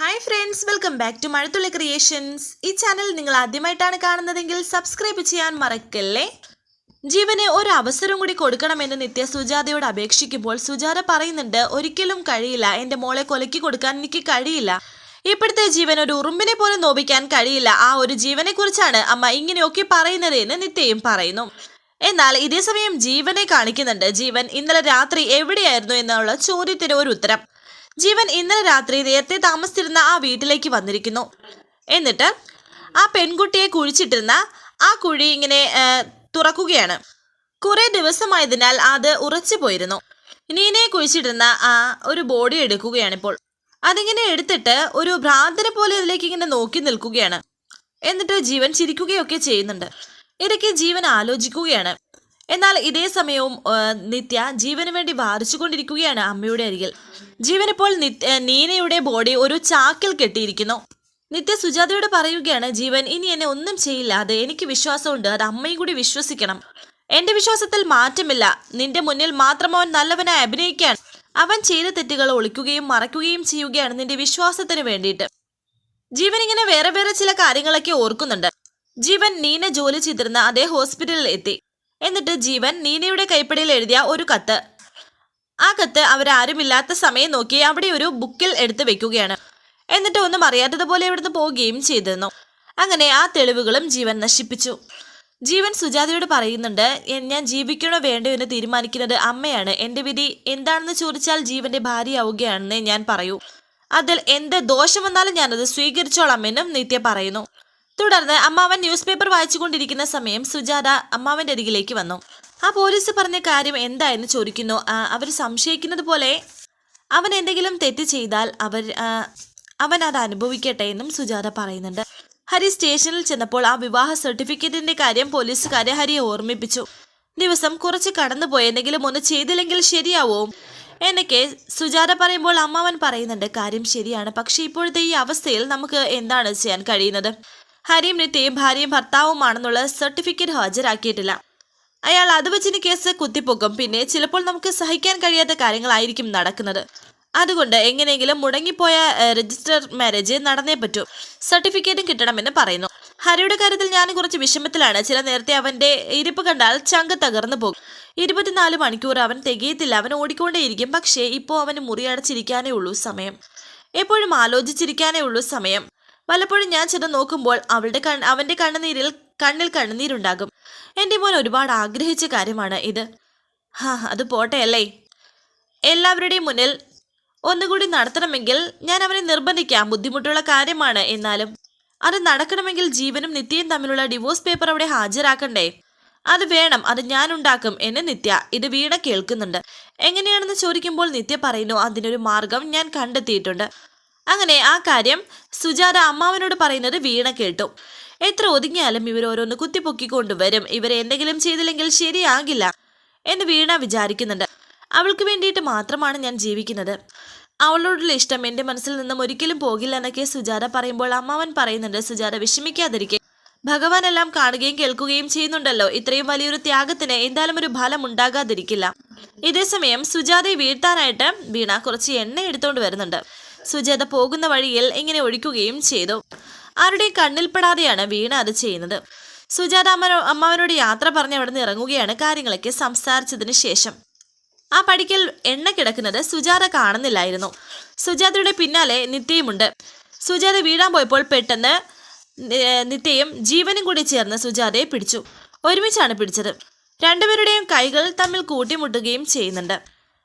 Hi friends welcome back to Mazhathulli creations ഈ channel നിങ്ങൾ ആദ്യമായിട്ടാണ് കാണുന്നതെങ്കിൽ സബ്സ്ക്രൈബ് ചെയ്യാൻ മറക്കല്ലേ? ജീവന് ഒരു അവസരം കൂടി കൊടുക്കണമെന്ന് നിത്യ സുജാതയോട് അപേക്ഷിക്കുമ്പോൾ സുജാത പറയുന്നുണ്ട് ഒരിക്കലും കഴിയില്ല. എന്റെ മോളെ കൊലക്കി കൊടുക്കാൻ എനിക്ക് കഴിയില്ല. ഇപ്പോഴത്തെ ജീവൻ ഒരു ഉറുമ്പിനെ പോലെ നോപിക്കാൻ കഴിയില്ല. ആ ഒരു ജീവനെക്കുറിച്ചാണ് അമ്മ ഇങ്ങനെയൊക്കെ പറയുന്നത് എന്ന് നിത്യയും പറയുന്നു. എന്നാൽ ഇതേ സമയം ജീവനെ കാണിക്കുന്നുണ്ട്. ജീവൻ ഇന്നലെ രാത്രി എവിടെയായിരുന്നു എന്നുള്ള ചോദ്യത്തിന് ഒരു ഉത്തരം. ജീവൻ ഇന്നലെ രാത്രി നേരത്തെ താമസിച്ചിരുന്ന ആ വീട്ടിലേക്ക് വന്നിരിക്കുന്നു. എന്നിട്ട് ആ പെൺകുട്ടിയെ കുഴിച്ചിട്ടിരുന്ന ആ കുഴി ഇങ്ങനെ തുറക്കുകയാണ്. കുറെ ദിവസമായതിനാൽ അത് ഉറച്ചു പോയിരുന്നു. നീനയെ കുഴിച്ചിട്ടിരുന്ന ആ ഒരു ബോഡി എടുക്കുകയാണ് ഇപ്പോൾ. അതിങ്ങനെ എടുത്തിട്ട് ഒരു ഭ്രാന്തനെ പോലെ അതിലേക്ക് ഇങ്ങനെ നോക്കി നിൽക്കുകയാണ്. എന്നിട്ട് ജീവൻ ചിരിക്കുകയൊക്കെ ചെയ്യുന്നുണ്ട്. ഇടയ്ക്ക് ജീവൻ ആലോചിക്കുകയാണ്. എന്നാൽ ഇതേ സമയവും നിത്യ ജീവന് വേണ്ടി വാദിച്ചുകൊണ്ടിരിക്കുകയാണ് അമ്മയുടെ അരികിൽ. നിത്യ നീനയുടെ ബോഡി ഒരു ചാക്കിൽ കെട്ടിയിരിക്കുന്നു. നിത്യ സുജാതയോട് പറയുകയാണ് ജീവൻ ഇനി എന്നെ ഒന്നും ചെയ്യില്ല. അത് എനിക്ക് വിശ്വാസമുണ്ട്. അത് അമ്മയും കൂടി വിശ്വസിക്കണം. എന്റെ വിശ്വാസത്തിൽ മാറ്റമില്ല. നിന്റെ മുന്നിൽ മാത്രം അവൻ നല്ലവനായി അഭിനയിക്കാൻ അവൻ ചെയ്ത തെറ്റുകൾ ഒളിക്കുകയും മറയ്ക്കുകയും ചെയ്യുകയാണ് നിന്റെ വിശ്വാസത്തിന് വേണ്ടിയിട്ട്. ജീവൻ ഇങ്ങനെ വേറെ വേറെ ചില കാര്യങ്ങളൊക്കെ ഓർക്കുന്നുണ്ട്. ജീവൻ നീന ജോലി ചെയ്തിരുന്ന അതേ ഹോസ്പിറ്റലിൽ എത്തി. എന്നിട്ട് ജീവൻ നീനയുടെ കൈപ്പടിയിൽ എഴുതിയ ഒരു കത്ത്. ആ കത്ത് അവരാരുമില്ലാത്ത സമയം നോക്കി അവിടെ ഒരു ബുക്കിൽ എടുത്തു വെക്കുകയാണ്. എന്നിട്ട് ഒന്നും അറിയാത്തതുപോലെ ഇവിടുന്ന് പോവുകയും ചെയ്തിരുന്നു. അങ്ങനെ ആ തെളിവുകളും ജീവൻ നശിപ്പിച്ചു. ജീവൻ സുജാതയോട് പറയുന്നുണ്ട് ഞാൻ ജീവിക്കണോ വേണ്ടോ എന്ന് തീരുമാനിക്കുന്നത് അമ്മയാണ്. എന്റെ വിധി എന്താണെന്ന് ചോദിച്ചാൽ ജീവന്റെ ഭാര്യയാവുകയാണെന്ന് ഞാൻ പറയൂ. അതിൽ എന്ത് ദോഷം വന്നാലും ഞാനത് സ്വീകരിച്ചോളാം എന്നും നിത്യ പറയുന്നു. തുടർന്ന് അമ്മാവൻ ന്യൂസ് പേപ്പർ വായിച്ചുകൊണ്ടിരിക്കുന്ന സമയം സുജാത അമ്മാവന്റെ അരികിലേക്ക് വന്നു. ആ പോലീസ് പറഞ്ഞ കാര്യം എന്തായെന്ന് ചോദിക്കുന്നു. അവർ സംശയിക്കുന്നത് പോലെ അവൻ എന്തെങ്കിലും തെറ്റ് ചെയ്താൽ അവർ അവൻ അത് അനുഭവിക്കട്ടെ എന്നും സുജാത പറയുന്നുണ്ട്. ഹരി സ്റ്റേഷനിൽ ചെന്നപ്പോൾ ആ വിവാഹ സർട്ടിഫിക്കറ്റിന്റെ കാര്യം പോലീസുകാരെ ഹരിയെ ഓർമ്മിപ്പിച്ചു. ദിവസം കുറച്ച് കടന്നുപോയി. എന്തെങ്കിലും ഒന്ന് ചെയ്തില്ലെങ്കിൽ ശരിയാവോ? എന്നൊക്കെ സുജാത പറയുമ്പോൾ അമ്മാവൻ പറയുന്നുണ്ട് കാര്യം ശരിയാണ്. പക്ഷെ ഇപ്പോഴത്തെ ഈ അവസ്ഥയിൽ നമുക്ക് എന്താണ് ചെയ്യാൻ കഴിയുന്നത്? ഹരിയും നിത്യയും ഭാര്യയും ഭർത്താവുമാണെന്നുള്ള സർട്ടിഫിക്കറ്റ് ഹാജരാക്കിയിട്ടില്ല. അയാൾ അത് വെച്ചിന് കേസ് കുത്തിപ്പൊക്കും. പിന്നെ ചിലപ്പോൾ നമുക്ക് സഹിക്കാൻ കഴിയാത്ത കാര്യങ്ങളായിരിക്കും നടക്കുന്നത്. അതുകൊണ്ട് എങ്ങനെയെങ്കിലും മുടങ്ങിപ്പോയ രജിസ്റ്റർ മാരേജ് നടന്നേ പറ്റൂ. സർട്ടിഫിക്കറ്റും കിട്ടണമെന്ന് പറയുന്നു. ഹരിയുടെ കാര്യത്തിൽ ഞാൻ കുറച്ച് വിഷമത്തിലാണ്. ചില നേരത്തെ അവന്റെ ഇരിപ്പ് കണ്ടാൽ ചങ്ക് തകർന്നു പോകും. ഇരുപത്തിനാല് മണിക്കൂർ അവൻ തികയത്തില്ല. അവൻ ഓടിക്കൊണ്ടേയിരിക്കും. പക്ഷേ ഇപ്പോൾ അവന് മുറിയടച്ചിരിക്കാനേ ഉള്ളൂ സമയം. എപ്പോഴും ആലോചിച്ചിരിക്കാനേ ഉള്ളൂ സമയം. പലപ്പോഴും ഞാൻ ചെന്ന് നോക്കുമ്പോൾ അവളുടെ കണ് അവന്റെ കണ്ണുനീരിൽ കണ്ണിൽ കണ്ണുനീരുണ്ടാകും. എന്റെ മോൻ ഒരുപാട് ആഗ്രഹിച്ച കാര്യമാണ് ഇത്. ഹാ അത് പോട്ടെ അല്ലേ? എല്ലാവരുടെയും മുന്നിൽ ഒന്നുകൂടി നടത്തണമെങ്കിൽ ഞാൻ അവനെ നിർബന്ധിക്കാം. ബുദ്ധിമുട്ടുള്ള കാര്യമാണ് എന്നാലും. അത് നടക്കണമെങ്കിൽ ജീവനും നിത്യയും തമ്മിലുള്ള ഡിവോഴ്സ് പേപ്പർ അവിടെ ഹാജരാക്കണ്ടേ? അത് വേണം അത് ഞാൻ ഉണ്ടാക്കും എന്ന് നിത്യ ഇത് വീണ കേൾക്കുന്നുണ്ട്. എങ്ങനെയാണെന്ന് ചോദിക്കുമ്പോൾ നിത്യ പറയുന്നു അതിനൊരു മാർഗം ഞാൻ കണ്ടെത്തിയിട്ടുണ്ട്. അങ്ങനെ ആ കാര്യം സുജാത അമ്മാവനോട് പറയുന്നത് വീണ കേട്ടു. എത്ര ഒതുങ്ങിയാലും ഇവർ ഓരോന്ന് കുത്തിപ്പൊക്കിക്കൊണ്ടുവരും ഇവരെ എന്തെങ്കിലും ചെയ്തില്ലെങ്കിൽ ശരിയാകില്ല എന്ന് വീണ വിചാരിക്കുന്നുണ്ട്. അവൾക്ക് വേണ്ടിയിട്ട് മാത്രമാണ് ഞാൻ ജീവിക്കുന്നത്. അവളോടുള്ള ഇഷ്ടം എന്റെ മനസ്സിൽ നിന്നും ഒരിക്കലും പോകില്ല എന്നൊക്കെ സുജാത പറയുമ്പോൾ അമ്മാവൻ പറയുന്നുണ്ട് സുജാത വിഷമിക്കാതിരിക്കെ. ഭഗവാൻ എല്ലാം കാണുകയും കേൾക്കുകയും ചെയ്യുന്നുണ്ടല്ലോ. ഇത്രയും വലിയൊരു ത്യാഗത്തിന് എന്തായാലും ഒരു ഫലം ഉണ്ടാകാതിരിക്കില്ല. ഇതേസമയം സുജാതയെ വീഴ്ത്താനായിട്ട് വീണ കുറച്ച് എണ്ണ എടുത്തുകൊണ്ട് വരുന്നുണ്ട്. സുജാത പോകുന്ന വഴിയിൽ ഇങ്ങനെ ഒഴിക്കുകയും ചെയ്തു. ആരുടെയും കണ്ണിൽപ്പെടാതെയാണ് വീണ അത് ചെയ്യുന്നത്. സുജാത അമ്മ അമ്മാവനോട് യാത്ര പറഞ്ഞ് അവിടെ നിന്ന് ഇറങ്ങുകയാണ് കാര്യങ്ങളൊക്കെ സംസാരിച്ചതിന് ശേഷം. ആ പടിക്കൽ എണ്ണ കിടക്കുന്നത് സുജാത കാണുന്നില്ലായിരുന്നു. സുജാതയുടെ പിന്നാലെ നിത്യയുമുണ്ട്. സുജാത വീഴാൻ പോയപ്പോൾ പെട്ടെന്ന് നിത്യയും ജീവനും കൂടി ചേർന്ന് സുജാതയെ പിടിച്ചു. ഒരുമിച്ചാണ് പിടിച്ചത്. രണ്ടുപേരുടെയും കൈകൾ തമ്മിൽ കൂട്ടിമുട്ടുകയും ചെയ്യുന്നുണ്ട്.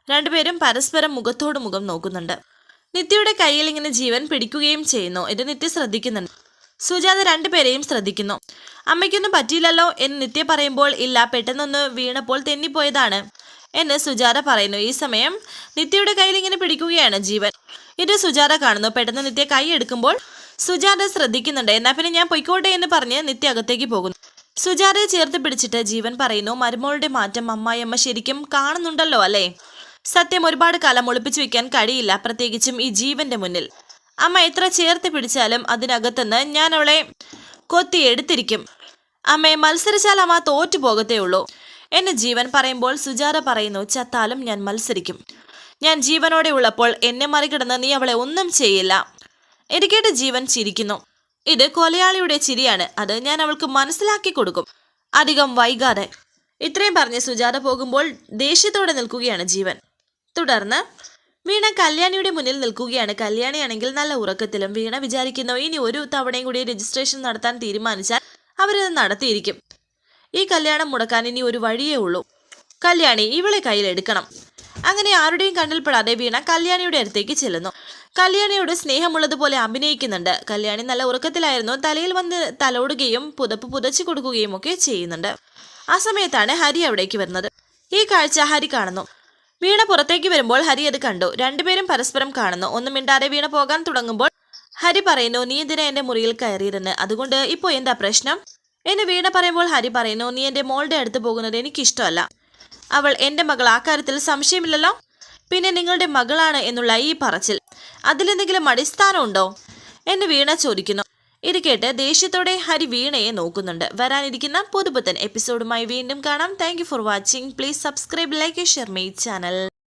രണ്ടുപേരും പരസ്പരം മുഖത്തോട് മുഖം നോക്കുന്നുണ്ട്. നിത്യയുടെ കയ്യിൽ ഇങ്ങനെ ജീവൻ പിടിക്കുകയും ചെയ്യുന്നു. ഇത് നിത്യ ശ്രദ്ധിക്കുന്നുണ്ട്. സുജാത രണ്ടുപേരെയും ശ്രദ്ധിക്കുന്നു. അമ്മയ്ക്കൊന്നും പറ്റിയില്ലല്ലോ എന്ന് നിത്യ പറയുമ്പോൾ ഇല്ല പെട്ടെന്നൊന്ന് വീണപ്പോൾ തെന്നിപ്പോയതാണ് എന്ന് സുജാത പറയുന്നു. ഈ സമയം നിത്യയുടെ കയ്യിൽ ഇങ്ങനെ പിടിക്കുകയാണ് ജീവൻ. ഇത് സുജാത കാണുന്നു. പെട്ടെന്ന് നിത്യ കൈ എടുക്കുമ്പോൾ സുജാത ശ്രദ്ധിക്കുന്നുണ്ട്. എന്നാൽ പിന്നെ ഞാൻ പൊയ്ക്കോട്ടെ എന്ന് പറഞ്ഞ് നിത്യ അകത്തേക്ക് പോകുന്നു. സുജാതയെ ചേർത്ത് പിടിച്ചിട്ട് ജീവൻ പറയുന്നു മരുമോളുടെ മാറ്റം അമ്മായിയമ്മ ശരിക്കും കാണുന്നുണ്ടല്ലോ അല്ലേ? സത്യം ഒരുപാട് കാലം ഒളിപ്പിച്ചു വെക്കാൻ കഴിയില്ല പ്രത്യേകിച്ചും ഈ ജീവന്റെ മുന്നിൽ. അമ്മ എത്ര ചേർത്ത് പിടിച്ചാലും അതിനകത്തുനിന്ന് ഞാൻ അവളെ കൊത്തി എടുത്തിരിക്കും അമ്മയെ മത്സരിച്ചാൽ അമ്മ തോറ്റു പോകത്തേ ഉള്ളൂ. എന്ന് ജീവൻ പറയുമ്പോൾ സുജാത പറയുന്നു ചത്താലും ഞാൻ മത്സരിക്കും. ഞാൻ ജീവനോടെ ഉള്ളപ്പോൾ എന്നെ മറികടന്ന് നീ അവളെ ഒന്നും ചെയ്യില്ല. എനിക്കേട്ട് ജീവൻ ചിരിക്കുന്നു. ഇത് കൊലയാളിയുടെ ചിരിയാണ്. അത് ഞാൻ അവൾക്ക് മനസ്സിലാക്കി കൊടുക്കും. അധികം വൈകാതെ. ഇത്രയും പറഞ്ഞ് സുജാത പോകുമ്പോൾ ദേഷ്യത്തോടെ നിൽക്കുകയാണ് ജീവൻ. തുടർന്ന് വീണ കല്യാണിയുടെ മുന്നിൽ നിൽക്കുകയാണ്. കല്യാണിയാണെങ്കിൽ നല്ല ഉറക്കത്തിലും വീണ വിചാരിക്കുന്നു ഇനി ഒരു തവണയും കൂടി രജിസ്ട്രേഷൻ നടത്താൻ തീരുമാനിച്ചാൽ അവരത് നടത്തിയിരിക്കും. ഈ കല്യാണം മുടക്കാൻ ഇനി ഒരു വഴിയേ ഉള്ളൂ. കല്യാണി ഇവളെ കയ്യിലെടുക്കണം അങ്ങനെ ആരുടെയും കണ്ണിൽപ്പെടാതെ വീണ കല്യാണിയുടെ അടുത്തേക്ക് ചെല്ലുന്നു. കല്യാണിയോട് സ്നേഹമുള്ളതുപോലെ അഭിനയിക്കുന്നുണ്ട്. കല്യാണി നല്ല ഉറക്കത്തിലായിരുന്നു. തലയിൽ വന്ന് തലോടുകയും പുതപ്പ് പുതച്ചു കൊടുക്കുകയും ഒക്കെ ചെയ്യുന്നുണ്ട്. ആ സമയത്താണ് ഹരി അവിടേക്ക് വരുന്നത്. ഈ കാഴ്ച ഹരി കാണുന്നു. വീണ പുറത്തേക്ക് വരുമ്പോൾ ഹരി അത് കണ്ടു. രണ്ടുപേരും പരസ്പരം കാണുന്നു. ഒന്നും മിണ്ടാതെ വീണ പോകാൻ തുടങ്ങുമ്പോൾ ഹരി പറയുന്നു നീ എന്തിനാ എന്റെ മുറിയിൽ കയറിയിരുന്ന്? അതുകൊണ്ട് ഇപ്പോൾ എന്താ പ്രശ്നം? എന്ന് വീണ പറയുമ്പോൾ ഹരി പറയുന്നു നീ എന്റെ മോളുടെ അടുത്ത് പോകുന്നത് എനിക്കിഷ്ടമല്ല. അവൾ എന്റെ മകൾ. ആ കാര്യത്തിൽ സംശയമില്ലല്ലോ? പിന്നെ നിങ്ങളുടെ മകളാണ് എന്നുള്ള ഈ പറച്ചിൽ. അതിലെന്തെങ്കിലും അടിസ്ഥാനമുണ്ടോ എന്ന് വീണ ചോദിക്കുന്നു. ഇത് കേട്ട് ദേഷ്യത്തോടെ ഹരി വീണയെ നോക്കുന്നുണ്ട്. വരാനിരിക്കുന്ന പുതുപുത്തൻ എപ്പിസോഡുമായി വീണ്ടും കാണാം. Thank for watching please subscribe like share my channel